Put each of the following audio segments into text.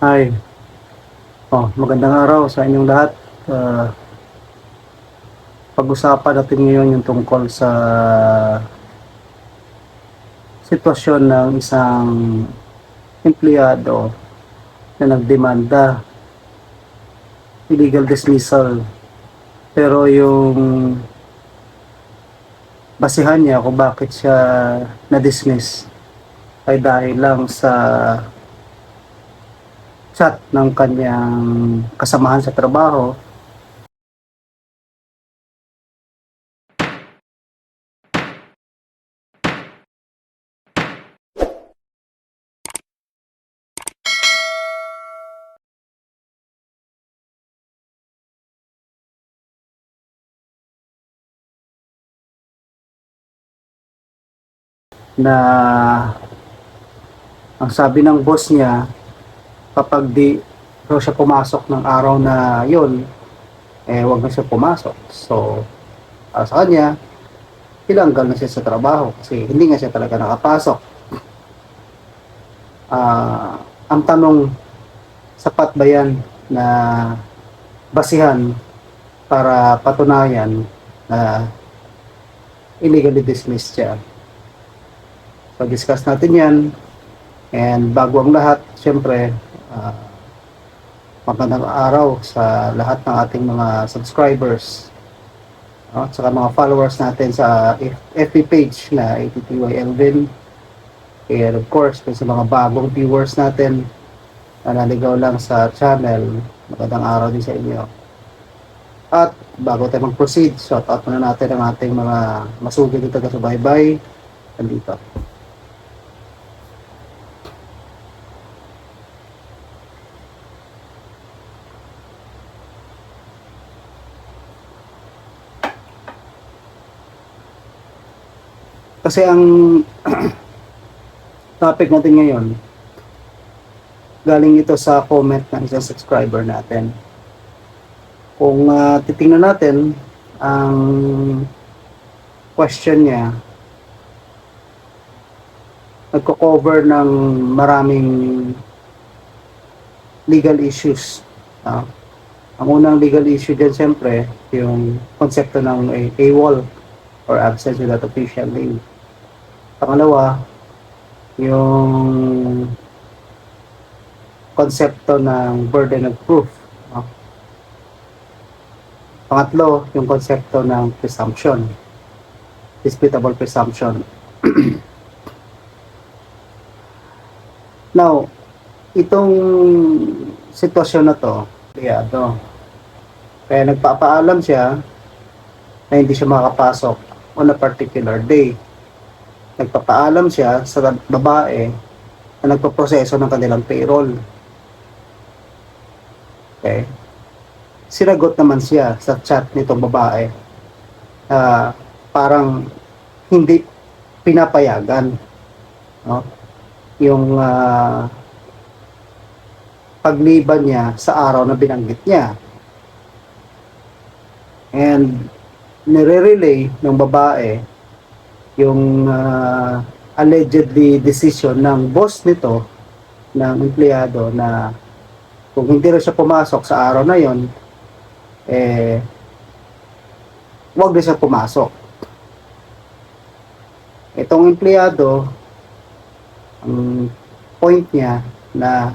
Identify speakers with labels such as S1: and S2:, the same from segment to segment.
S1: Hi. Oh, magandang araw sa inyong lahat. Uh, pag-usapan natin ngayon yung tungkol sa sitwasyon ng isang empleyado na nagdemanda illegal dismissal pero yung basihan niya kung bakit siya na-dismiss ay dahil lang sa chat ng kanyang kasamahan sa trabaho. Na ang sabi ng boss niya kapag di raw siya pumasok ng araw na yon eh wag na siya pumasok. So ah, sa kanya tilanggal na siya sa trabaho kasi hindi nga siya talaga nakapasok. Ah, ang tanong sapat ba yan na basihan para patunayan na illegally dismissed siya? So, discuss natin yan. And bago ang lahat, syempre, ah, magandang araw sa lahat ng ating mga subscribers. No? At saka mga followers natin sa FB page na ATTY Elvin. And of course, sa mga bagong viewers natin na naligaw lang sa channel, magandang araw din sa inyo. At bago tayo mag-proceed, shout out muna natin ang ating mga masugid na taga-subaybay. Andito. Kasi ang topic natin ngayon, galing ito sa comment ng isang subscriber natin. Kung ah, titingnan natin, ang question niya, nagko-cover ng maraming legal issues. no? Ang unang legal issue dyan, siyempre, yung konsepto ng A- AWOL or absence without official leave. Pangalawa, yung konsepto ng burden of proof. no? Pangatlo, yung konsepto ng presumption. Disputable presumption. Now, itong sitwasyon na to, liyado. Kaya nagpapaalam siya na hindi siya makakapasok on a particular day nagpapaalam siya sa babae na nagpaproseso ng kanilang payroll. Okay? Sinagot naman siya sa chat nitong babae. Ah, parang hindi pinapayagan. No? Yung ah, pagliban niya sa araw na binanggit niya. And nire-relay ng babae yung ah, allegedly decision ng boss nito ng empleyado na kung hindi rin siya pumasok sa araw na yon eh wag na siya pumasok. Itong empleyado ang point niya na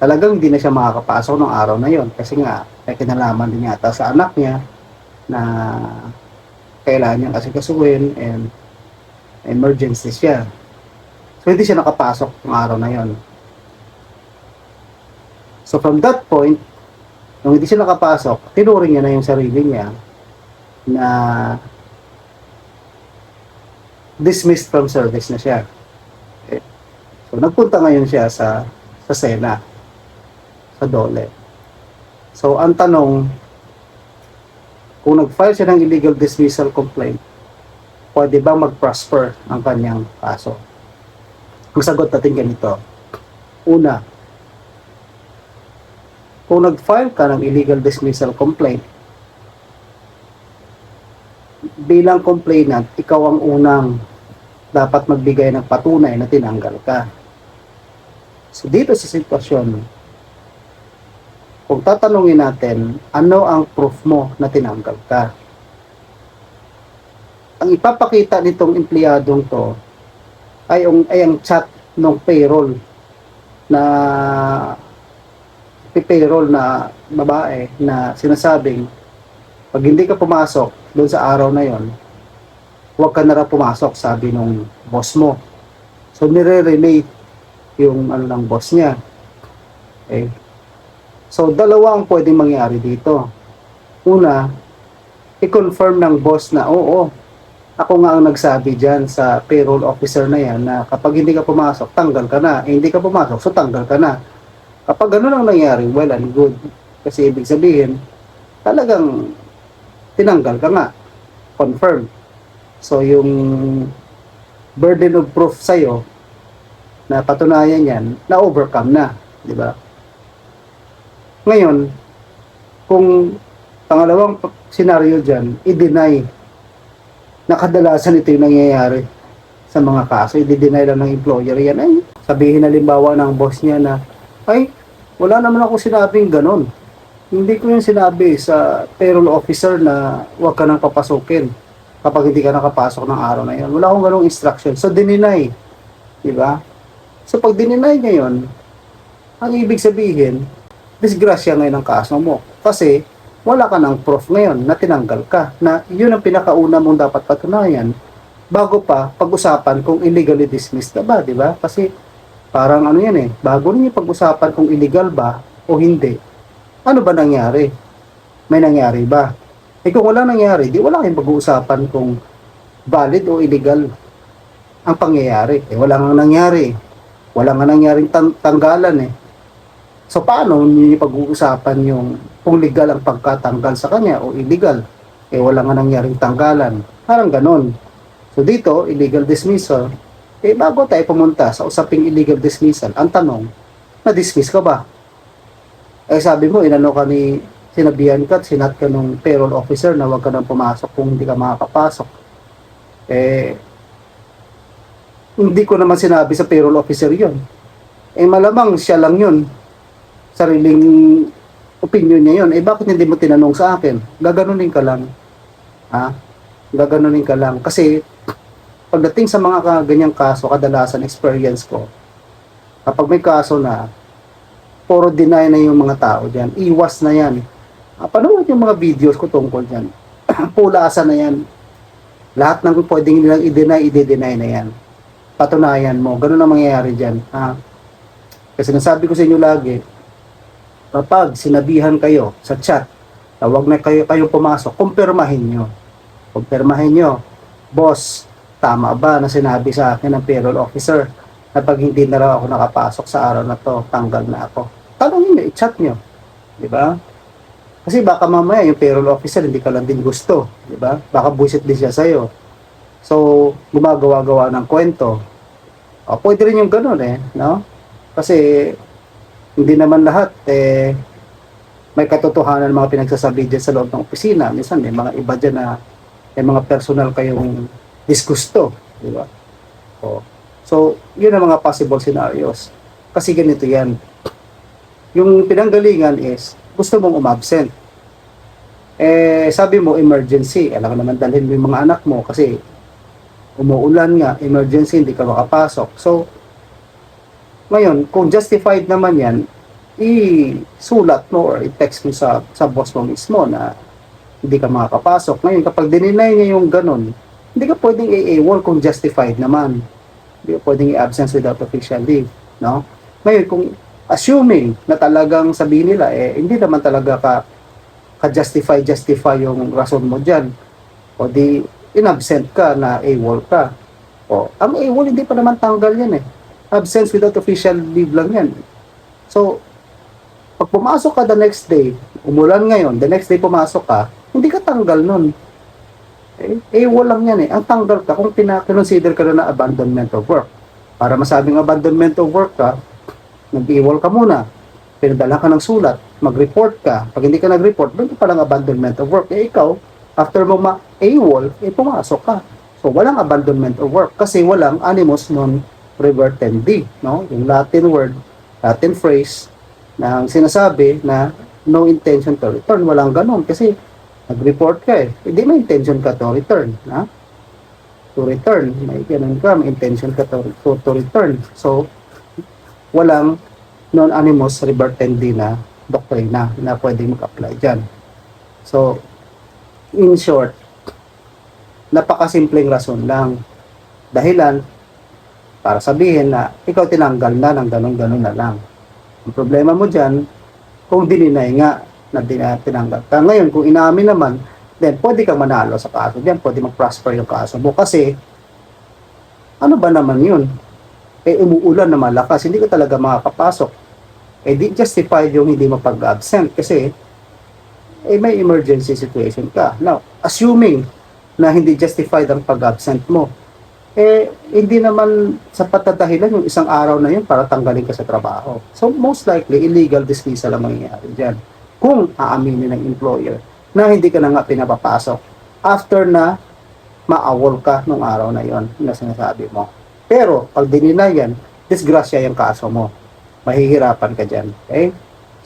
S1: talagang hindi na siya makakapasok ng araw na yon kasi nga may kinalaman din yata sa anak niya na kailangan niyang asikasuhin and emergency siya. So, hindi siya nakapasok ng araw na yon. So, from that point, nung hindi siya nakapasok, tinuring niya na yung sarili niya na dismissed from service na siya. So, nagpunta ngayon siya sa sa Sena, sa Dole. So, ang tanong, kung nag-file siya ng illegal dismissal complaint, pwede bang mag-prosper ang kanyang kaso? Ang sagot natin ganito. Una, kung nag-file ka ng illegal dismissal complaint, bilang complainant, ikaw ang unang dapat magbigay ng patunay na tinanggal ka. So dito sa sitwasyon kung tatanungin natin, ano ang proof mo na tinanggal ka? Ang ipapakita nitong empleyadong to ay ang, ay ang chat ng payroll na payroll na babae na sinasabing pag hindi ka pumasok doon sa araw na yon, huwag ka na raw pumasok, sabi nung boss mo. So, nire-relate yung ano ng boss niya. Okay. So, dalawa ang pwedeng mangyari dito. Una, i-confirm ng boss na, oo, ako nga ang nagsabi dyan sa payroll officer na yan na kapag hindi ka pumasok, tanggal ka na. Eh, hindi ka pumasok, so tanggal ka na. Kapag ganun ang nangyari, well and good. Kasi ibig sabihin, talagang tinanggal ka nga. Confirm. So, yung burden of proof sa'yo na patunayan yan, na-overcome na. Di ba? Ngayon, kung pangalawang senaryo dyan, i-deny na kadalasan ito yung nangyayari sa mga kaso, i-deny lang ng employer yan. Ay, sabihin halimbawa ng boss niya na, ay, wala naman ako sinabing ganon. Hindi ko yung sinabi sa payroll officer na huwag ka nang papasukin kapag hindi ka nakapasok ng araw na yun. Wala akong ganong instruction. So, dininay. Di ba? So, pag dininay niya yun, ang ibig sabihin, disgrasya ngayon ang kaso mo. Kasi, wala ka ng proof ngayon na tinanggal ka. Na yun ang pinakauna mong dapat patunayan bago pa pag-usapan kung illegally dismissed na ba, di ba? Kasi parang ano yan eh, bago ninyo pag-usapan kung illegal ba o hindi, ano ba nangyari? May nangyari ba? Eh kung wala nangyari, di wala kayong pag-uusapan kung valid o illegal ang pangyayari. Eh wala nga nangyari. Wala nga nangyaring tang- tanggalan eh. So paano niyo pag-uusapan yung kung legal ang pagkatanggal sa kanya o illegal? Eh wala nga nangyaring tanggalan. Parang ganon. So dito, illegal dismissal. Eh bago tayo pumunta sa usaping illegal dismissal, ang tanong, na-dismiss ka ba? Eh sabi mo, inano ka ni, sinabihan ka at sinat ka nung payroll officer na huwag ka nang pumasok kung hindi ka makakapasok. Eh, hindi ko naman sinabi sa payroll officer yon. Eh malamang siya lang yun. Sariling opinion niya yun. Eh bakit hindi mo tinanong sa akin? Gaganunin ka lang. Ha? Gaganunin ka lang. Kasi pagdating sa mga ganyang kaso, kadalasan experience ko, kapag may kaso na, puro deny na yung mga tao dyan. Iwas na yan. Ah, yung mga videos ko tungkol dyan. Pulasan na yan. Lahat ng pwedeng nilang i-deny, i-deny na yan. Patunayan mo. Ganun ang mangyayari dyan. Ha? Kasi nasabi ko sa inyo lagi, kapag sinabihan kayo sa chat na huwag na kayo, kayo pumasok, kumpirmahin nyo. Kumpirmahin nyo. Boss, tama ba na sinabi sa akin ng payroll officer na pag hindi na raw ako nakapasok sa araw na to, tanggal na ako. Tanongin nyo, i-chat nyo. Di ba? Kasi baka mamaya yung payroll officer hindi ka lang din gusto. Di ba? Baka busit din siya sa'yo. So, gumagawa-gawa ng kwento. O, pwede rin yung ganun eh. No? Kasi, hindi naman lahat eh, may katotohanan mga pinagsasabi dyan sa loob ng opisina. Minsan may mga iba dyan na may mga personal kayong disgusto. Di ba? O, so, yun ang mga possible scenarios. Kasi ganito yan. Yung pinanggalingan is, gusto mong umabsent. Eh, sabi mo, emergency. Alam mo naman dalhin mo yung mga anak mo kasi umuulan nga, emergency, hindi ka makapasok. So, ngayon, kung justified naman yan, i-sulat mo or i-text mo sa, sa boss mo mismo na hindi ka makakapasok. Ngayon, kapag dininay niya yung ganun, hindi ka pwedeng i-AWOL kung justified naman. Hindi ka pwedeng i-absence without official leave. No? Ngayon, kung assuming na talagang sabihin nila, eh, hindi naman talaga ka ka-justify, justify yung rason mo dyan. O di, in-absent ka na AWOL ka. O, ang AWOL hindi pa naman tanggal yan eh. Absence without official leave lang yan. So, pag pumasok ka the next day, umulan ngayon, the next day pumasok ka, hindi ka tanggal nun. Eh, AWOL lang yan eh. Ang tanggal ka kung pinakonsider ka na abandonment of work. Para masabing abandonment of work ka, nag-AWOL ka muna. Pinadala ka ng sulat, mag-report ka. Pag hindi ka nag-report, doon ka palang abandonment of work. Eh ikaw, after mo ma-AWOL, eh pumasok ka. So walang abandonment of work kasi walang animus non revertendi, no? Yung Latin word, Latin phrase na ang sinasabi na no intention to return. Walang ganun kasi nag-report ka eh. Hindi may intention ka to return. Ha? To return. May ganun ka, may intention ka to, to, to return. So, walang non-animus revertendi na doktrina na pwede mag-apply dyan. So, in short, napakasimpleng rason lang. Dahilan, para sabihin na ikaw tinanggal na ng ganun-ganun na lang. Ang problema mo dyan, kung dininay nga na din- tinanggal ka. Ngayon, kung inaamin naman, then pwede kang manalo sa kaso dyan, pwede mag-prosper yung kaso mo. Kasi, ano ba naman yun? Eh, umuulan na malakas, hindi ka talaga makakapasok. Eh, di justified yung hindi mapag-absent kasi eh, may emergency situation ka. Now, assuming na hindi justified ang pag-absent mo, eh, hindi naman sapat na dahilan yung isang araw na yun para tanggalin ka sa trabaho. So, most likely, illegal dismissal ang mangyayari dyan. Kung aaminin ng employer na hindi ka na nga pinapapasok after na maawol ka nung araw na yon na sinasabi mo. Pero, pag dininay yan, disgrasya yung kaso mo. Mahihirapan ka dyan. Okay?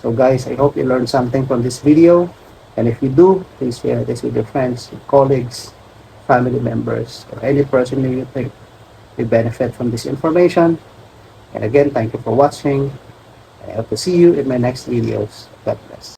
S1: So guys, I hope you learned something from this video. And if you do, please share this with your friends, your colleagues, family members, or any person who you think will benefit from this information. And again, thank you for watching. I hope to see you in my next videos. God bless.